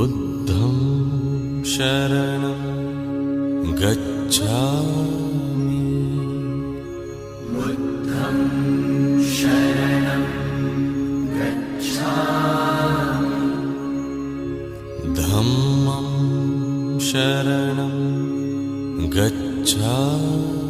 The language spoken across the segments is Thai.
बुद्धं शरणं गच्छामि। धम्मं शरणं गच्छामि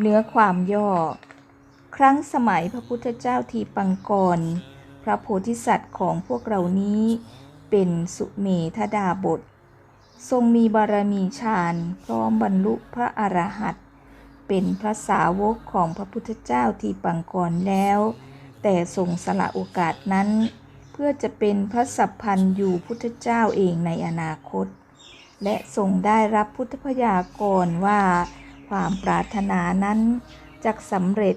เนื้อความย่อ ครั้งสมัยพระพุทธเจ้าทีปังกร พระโพธิสัตว์ของพวกเรานี้ เป็นสุเมธดาบท ทรงมีบารมีฌานพร้อมบรรลุพระอรหันต์เป็นพระสาวกของพระพุทธเจ้าทีปังกรแล้ว แต่ทรงสละโอกาสนั้น เพื่อจะเป็นพระสัพพันธ์อยู่พุทธเจ้าเองในอนาคต และทรงได้รับพุทธพยากรณ์ว่า ความปรารถนานั้นจะสำเร็จ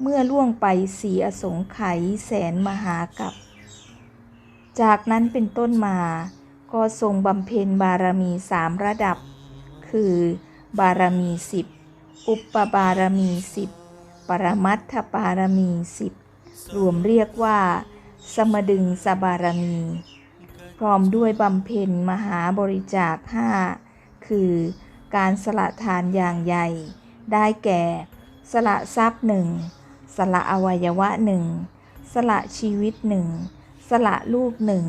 เมื่อล่วงไปสีอสงไขยแสนมหากับ จากนั้นเป็นต้นมา ก็ทรงบำเพ็ญบารมีสามระดับ คือบารมีสิบอุปบารมีสิบปรมัตถบารมีสิบรวมเรียกว่า สมดึงสบารมี พร้อมด้วยบำเพ็ญมหาบริจาคห้าคือ การสละทานอย่างใหญ่ ได้แก่ สละทรัพย์หนึ่งสละอวัยวะหนึ่งสละชีวิตหนึ่งสละลูกหนึ่ง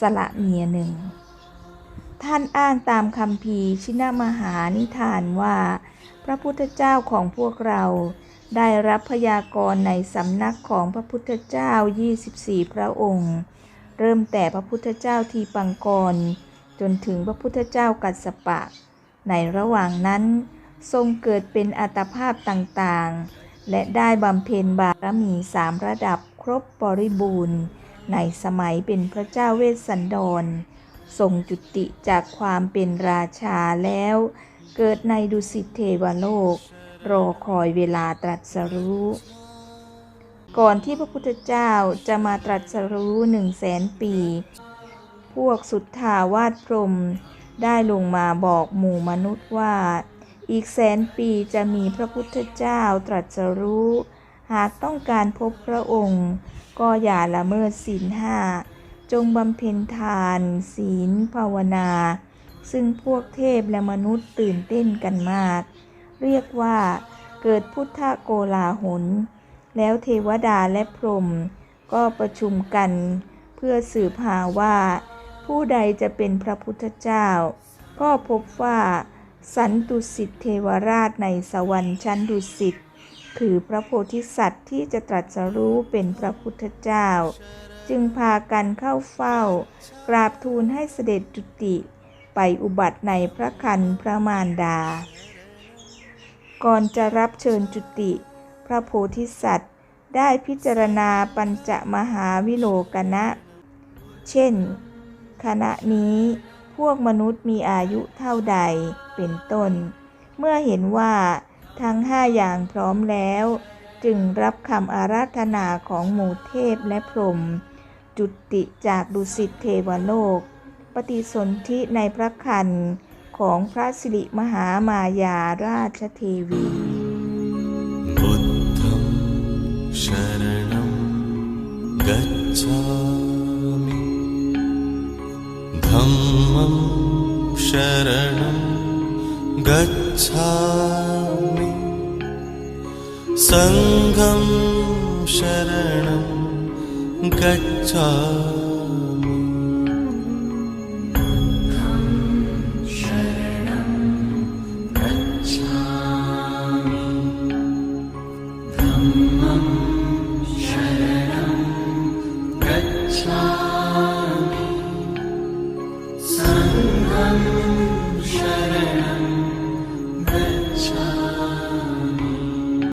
สละเมียหนึ่งท่านอ้างตามคำพีชินมหานิทานว่า พระพุทธเจ้าของพวกเรา ได้รับพยากรณ์ในสำนักของพระพุทธเจ้า 24 พระองค์ เริ่มแต่พระพุทธเจ้าทีปังกร จนถึงพระพุทธเจ้ากัสสปะ ในระหว่างนั้น ทรงเกิดเป็นอัตภาพต่างๆ และได้บำเพ็ญบารมีสามระดับครบบริบูรณ์ ในสมัยเป็นพระเจ้าเวสสันดรทรงจุติจากความเป็นราชาแล้ว เกิดในดุสิตเทวโลก รอคอยเวลาตรัสรู้ ก่อนที่พระพุทธเจ้าจะมาตรัสรู้หนึ่งแสนปี พวกสุทธาวาสพรม ได้ลงมาบอกหมู่มนุษย์ว่า อีกแสนปีจะมีพระพุทธเจ้าตรัสรู้ หากต้องการพบพระองค์ ก็อย่าละเมิดศีลห้า จงบำเพ็ญทาน ศีลภาวนา ซึ่งพวกเทพและมนุษย์ตื่นเต้นกันมาก เรียกว่าเกิดพุทธโกลาหล แล้วเทวดาและพรหมก็ประชุมกัน เพื่อสืบหาว่า ผู้ใดจะเป็นพระพุทธเจ้า ก็พบว่าสันตุสิทธิเทวราชในสวรรค์ชั้นดุสิตคือพระโพธิสัตว์ที่จะตรัสรู้เป็นพระพุทธเจ้า จึงพากันเข้าเฝ้า กราบทูลให้เสด็จจุติไปอุบัติในพระคันพระมารดา ก่อนจะรับเชิญจุติ พระโพธิสัตว์ได้พิจารณาปัญจมหาวิโลกนะ เช่น ขณะนี้พวกมนุษย์มีอายุเท่าใดเป็นต้น เมื่อเห็นว่าทั้งห้าอย่างพร้อมแล้ว จึงรับคำอาราธนาของหมู่เทพและพรหมจุติจากดุสิตเทวโลก ปฏิสนธิในพระคันของพระสิริมหามายาราชเทวีบุตธชรณกัจฉา शरणं गच्छामि। सङ्घं शरणं गच्छामि